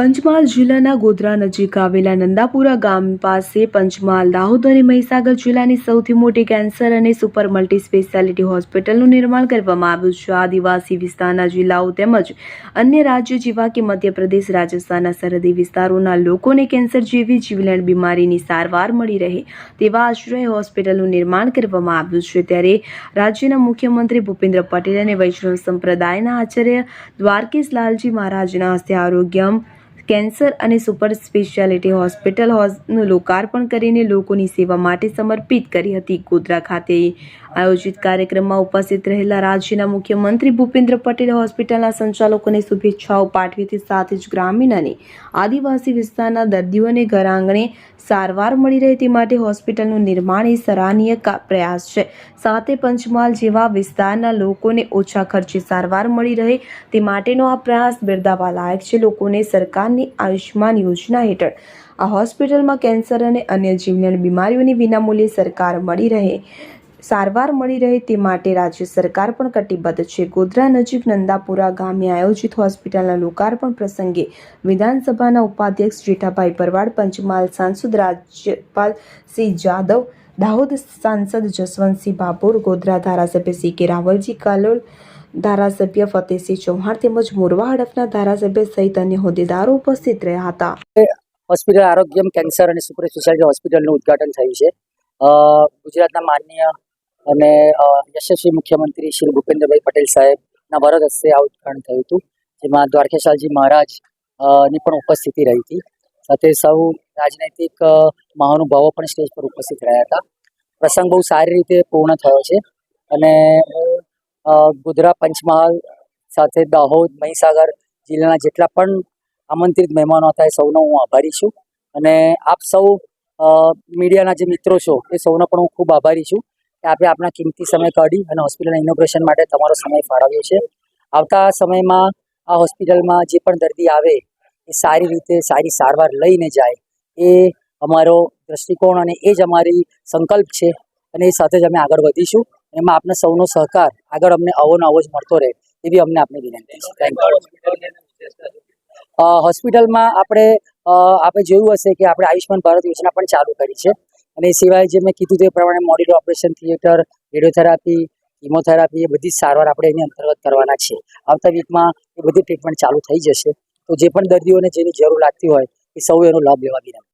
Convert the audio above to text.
પંચમહાલ જિલ્લાના ગોધરા નજીક આવેલા નંદાપુરા ગામ પાસે પંચમહાલ, દાહોદ અને મહીસાગર જિલ્લાની સૌથી મોટી કેન્સર અને સુપર મલ્ટી સ્પેશિયાલિટી હોસ્પિટલનું નિર્માણ કરવામાં આવ્યું છે. આદિવાસી વિસ્તારના જિલ્લાઓ તેમજ અન્ય રાજ્યો જેવા કે મધ્યપ્રદેશ, રાજસ્થાનના સરહદી વિસ્તારોના લોકોને કેન્સર જેવી જીવલેણ બીમારીની સારવાર મળી રહે તેવા આશ્રય હોસ્પિટલનું નિર્માણ કરવામાં આવ્યું છે. ત્યારે રાજ્યના મુખ્યમંત્રી ભૂપેન્દ્ર પટેલ અને વૈષ્ણવ સંપ્રદાયના આચાર્ય દ્વારકેશ લાલજી મહારાજના હસ્તે આરોગ્યમ કેન્સર અને સુપર સ્પેશિયાલિટી હોસ્પિટલ હોઝનું લોકાર્પણ કરીને લોકોની સેવા માટે સમર્પિત કરી હતી. ગોધરા ખાતે આયોજિત કાર્યક્રમમાં ઉપસ્થિત રહેલા રાજ્યના મુખ્યમંત્રી ભૂપેન્દ્ર પટેલ હોસ્પિટલના સંચાલકોને શુભેચ્છાઓ પાઠવી સાથે જ ગ્રામીણ અને આદિવાસી વિસ્તારના દર્દીઓને ઘર આંગણે સારવાર મળી રહે તે માટે હોસ્પિટલનું નિર્માણ એ સરાહનીય પ્રયાસ છે. સાથે પંચમહાલ જેવા વિસ્તારના લોકોને ઓછા ખર્ચે સારવાર મળી રહે તે માટેનો આ પ્રયાસ બિરદાવા લાયક છે. લોકોને સરકારની આયુષ્માન યોજના હેઠળ. આ હોસ્પિટલમાં કેન્સર અને અન્ય જીવલેણ બીમારીઓની વિનામૂલ્યે સરકાર મળી રહે, સારવાર મળી રહે તે માટે રાજ્ય સરકાર પણ કટિબદ્ધ છે. ગોધરા નજીક નંદાપુરા ગામે આયોજિત હોસ્પિટલના લોકાર્પણ પ્રસંગે વિધાનસભાના ઉપાધ્યક્ષ જેઠાભાઈ પરવાડ, પંચમહાલ સાંસદ રાજ્યપાલ સિંહ જાદવ, દાહોદ સાંસદ જસવંતસિંહ ભાભોર, ગોધરા ધારાસભ્ય સી કે રાવલજી, કાલોલ ધારાસભ્ય ફતેહસિંહ ચૌહાણ તેમજ મોરવા હડફના ધારાસભ્ય સહિત અન્ય હોદ્દેદારો ઉપસ્થિત રહ્યા હતા. હોસ્પિટલ આરોગ્યમ કેન્સર અને સુપર સ્પેશિયાલિટી હોસ્પિટલનું ઉદ્ઘાટન થયું છે. ગુજરાતના માનનીય અને યશસ્વી મુખ્યમંત્રી શ્રી ભૂપેન્દ્રભાઈ પટેલ સાહેબના વરદ હસ્તે આ ઉદ્ઘાટન થયું હતું, જેમાં દ્વારકેશાલજી મહારાજની પણ ઉપસ્થિતિ રહી હતી. સાથે સૌ રાજનૈતિક મહાનુભાવો પણ સ્ટેજ પર ઉપસ્થિત રહ્યા હતા. પ્રસંગ બહુ સારી રીતે પૂર્ણ થયો છે અને હું ગોધરા, પંચમહાલ સાથે દાહોદ, મહીસાગર જિલ્લાના જેટલા પણ આમંત્રિત મહેમાનો હતા એ સૌનો હું આભારી છું. અને આપ સૌ મીડિયાના જે મિત્રો છો એ સૌનો પણ હું ખૂબ આભારી છું કે આપે આપના કિંમતી સમય કાઢી અને હોસ્પિટલના ઇનોગ્રેશન માટે તમારો સમય ફાળવ્યો છે. આવતા સમયમાં આ હોસ્પિટલમાં જે પણ દર્દી આવે એ સારી રીતે સારી સારવાર લઈને જાય એ અમારો દ્રષ્ટિકોણ અને એ જ અમારી સંકલ્પ છે અને એ સાથે જ અમે આગળ વધીશું. એમાં આપને સૌનો સહકાર આગળ અમને આવો ને આવો જ મળતો રહે, એવી અમને આપને વિનંતી છે. હોસ્પિટલમાં આપણે આપણે જોયું હશે કે આપણે આયુષ્યમાન ભારત યોજના પણ ચાલુ કરી છે. અને એ સિવાય જે મેં કીધું તે પ્રમાણે modular operation theatre, radiotherapy, chemotherapy એ બધી સારવાર આપણે એની અંતર્ગત કરવાના છે. આવતા વીકમાં એ બધી ટ્રીટમેન્ટ ચાલુ થઈ જશે. તો જે પણ દર્દીઓને જેની જરૂર લાગતી હોય, એ સૌ એનો લાભ લેવા વિનંતી